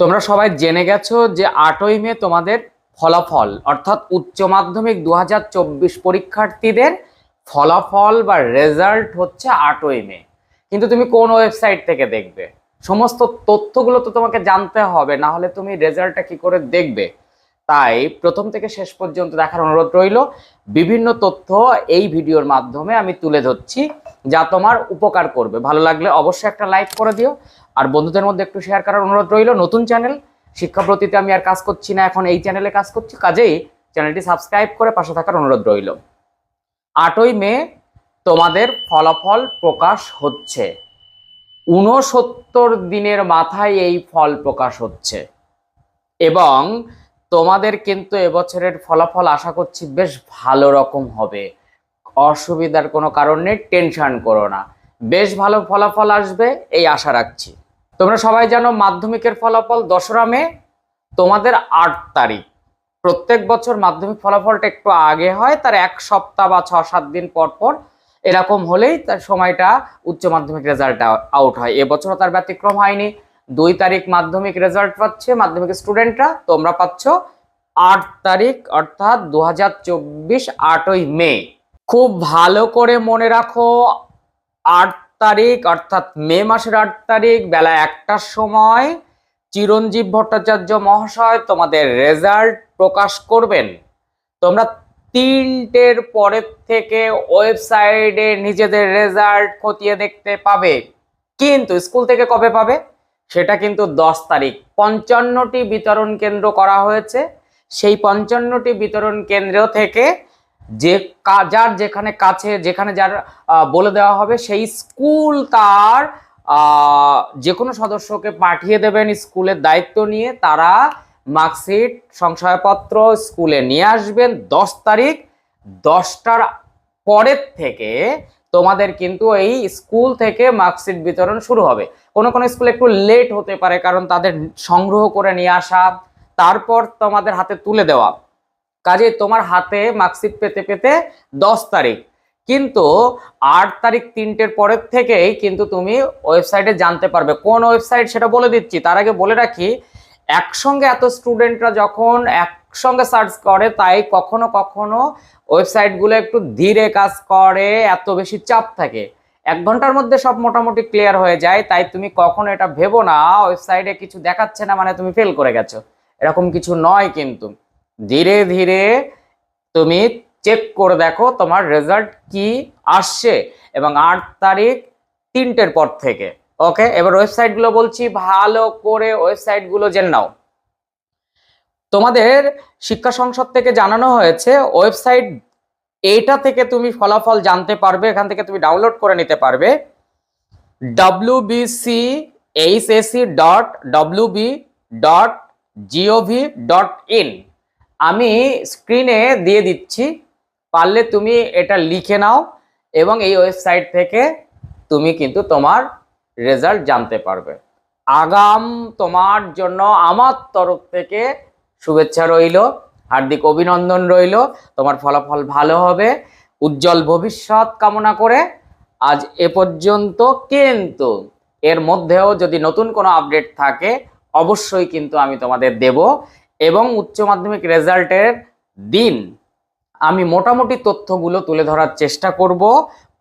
তোমরা সবাই জেনে গেছো যে আটই মে তোমাদের ফলাফল, অর্থাৎ উচ্চ মাধ্যমিক দু হাজার চব্বিশ পরীক্ষার্থীদের ফলাফল বা রেজাল্ট হচ্ছে আটই মে। কিন্তু তুমি কোন ওয়েবসাইট থেকে দেখবে? সমস্ত তথ্যগুলো তো তোমাকে জানতে হবে, না হলে তুমি রেজাল্টটা কি করে দেখবে? তাই প্রথম থেকে শেষ পর্যন্ত দেখার অনুরোধ রইল, বিভিন্ন তথ্য এই ভিডিওর মাধ্যমে আমি তুলে ধরছি যা তোমার উপকার করবে। ভালো লাগলে অবশ্যই একটা লাইক করে দিও আর বন্ধুদের মধ্যে একটু শেয়ার করার অনুরোধ রইল, নতুন চ্যানেল শিক্ষাপ্রতিতে আমি আর কাজ করছি না, এখন এই চ্যানেলে কাজ করছি, কাজেই চ্যানেলটি সাবস্ক্রাইব করে পাশে থাকার অনুরোধ রইল। আটই মে তোমাদের ফলাফল প্রকাশ হচ্ছে। উনসত্তর দিনের মাথায় এই ফল প্রকাশ হচ্ছে। এবং তোমাদের কিন্তু এবছরের ফলাফল আশা করছি বেশ ভালো রকম হবে। অসুবিধার কোনো কারণ নেই, টেনশন করো না। বেশ ভালো ফলাফল আসবে, এই আশা রাখছি। তোমরা সবাই জানো মাধ্যমিকের ফলাফল দশরা মে, তোমাদের আট তারিখ। প্রত্যেক বছর মাধ্যমিক ফলাফলটা একটু আগে হয়, তার এক সপ্তাহ বা ছ সাত দিন পর পর এরকম হলেই তার সময়টা উচ্চ মাধ্যমিক রেজাল্ট আউট হয়। এবছরও তার ব্যতিক্রম হয়নি। দুই তারিখ মাধ্যমিক রেজাল্ট পাচ্ছে, মাধ্যমিক স্টুডেন্টরা, তোমরা পাচ্ছ আট তারিখ, অর্থাৎ দু হাজার চব্বিশ আটই মে। খুব ভালো করে মনে রাখো, আট তারিখ, অর্থাৎ মে মাসের আট তারিখ, বেলা একটার সময় চিরঞ্জীব ভট্টাচার্য মহাশয় তোমাদের রেজাল্ট প্রকাশ করবেন। তোমরা তিনটের পরের থেকে ওয়েবসাইটে নিজেদের রেজাল্ট খতিয়ে দেখতে পাবে। কিন্তু স্কুল থেকে কবে পাবে? সেটা কিন্তু দশ তারিখ। পঞ্চান্নটি বিতরণ কেন্দ্র করা হয়েছে। সেই পঞ্চান্নটি বিতরণ কেন্দ্র থেকে যে যার যেখানে কাছে, যেখানে যার বলে দেওয়া হবে, সেই স্কুল তার যে কোনো সদস্যকে পাঠিয়ে দেবেন স্কুলের দায়িত্ব নিয়ে। তারা মার্কশিট, সংশয়পত্র স্কুলে নিয়ে আসবেন দশ তারিখ, দশটার পরের থেকে তোমাদের কিন্তু এই স্কুল থেকে মার্কশিট বিতরণ শুরু হবে। কোনো কোনো স্কুলে একটু লেট হতে পারে, কারণ তাদের সংগ্রহ করে নিয়ে আসা, তারপর তোমাদের হাতে তুলে দেওয়া। কাজে তোমার হাতে মার্কশিট পেতে পেতে দশ তারিখ। কিন্তু আট তারিখ তিনটের পরের থেকেই কিন্তু তুমি ওয়েবসাইটে জানতে পারবে। কোন ওয়েবসাইট সেটা বলে দিচ্ছি। তার আগে বলে রাখি, একসঙ্গে এত স্টুডেন্টরা যখন একসঙ্গে সার্চ করে, তাই কখনো কখনো ওয়েবসাইটগুলো একটু ধীরে কাজ করে, এত বেশি চাপ থাকে। এক ঘণ্টার মধ্যে সব মোটামুটি ক্লিয়ার হয়ে যায়। তাই তুমি কখনো এটা ভেবো না ওয়েবসাইটে কিছু দেখাচ্ছে না মানে তুমি ফেল করে গেছো। এরকম কিছু নয় কিন্তু। ধীরে ধীরে তুমি চেক করে দেখো তোমার রেজাল্ট কি আসছে এবং আট তারিখ তিনটের পর থেকে। ওকে এবার ওয়েবসাইটগুলো বলছি, ভালো করে ওয়েবসাইটগুলো জেনে নাও। তোমাদের শিক্ষা সংসদ থেকে জানানো হয়েছে ওয়েবসাইট এইটা থেকে তুমি ফলাফল জানতে পারবে, এখান থেকে তুমি ডাউনলোড করে নিতে পারবে। W BC HSE dot W B dot gov dot in আমি স্ক্রিনে দিয়ে দিচ্ছি। পারলে তুমি এটা লিখে নাও এবং এই ওয়েবসাইট থেকে তুমি কিন্তু তোমার রেজাল্ট জানতে পারবে। আগাম তোমার জন্য আমার তরফ থেকে শুভেচ্ছা রইল, হার্দিক অভিনন্দন রইল, তোমার ফলাফল ভালো হবে, উজ্জ্বল ভবিষ্যৎ কামনা করে আজ এ পর্যন্ত কিন্তু এর মধ্যেও যদি নতুন কোনো আপডেট থাকে, অবশ্যই কিন্তু আমি তোমাদের দেব। এবং উচ্চ মাধ্যমিক রেজাল্টের দিন। আমি মোটামুটি তথ্যগুলো তুলে ধরার চেষ্টা করব।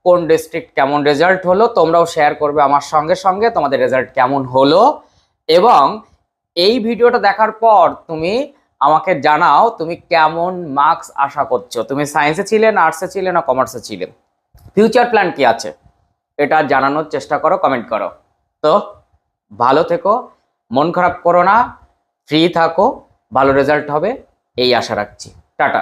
কোন ডিস্ট্রিক্ট কেমন রেজাল্ট হলো, তোমরাও শেয়ার করবে আমার সঙ্গে সঙ্গে তোমাদের রেজাল্ট কেমন হলো। এবং এই ভিডিওটা দেখার পর তুমি আমাকে জানাও তুমি কেমন মার্কস আশা করছ। তুমি সায়েন্সে ছিলে না আর্টসে ছিলে না কমার্সে ছিলে? ফিউচার প্ল্যান কি আছে? এটা জানানোর চেষ্টা করো কমেন্ট করো। তো ভালো থেকো, মন খারাপ করো না ফ্রি থাকো। ভালো রেজাল্ট হবে এই আশা রাখছি। টাটা।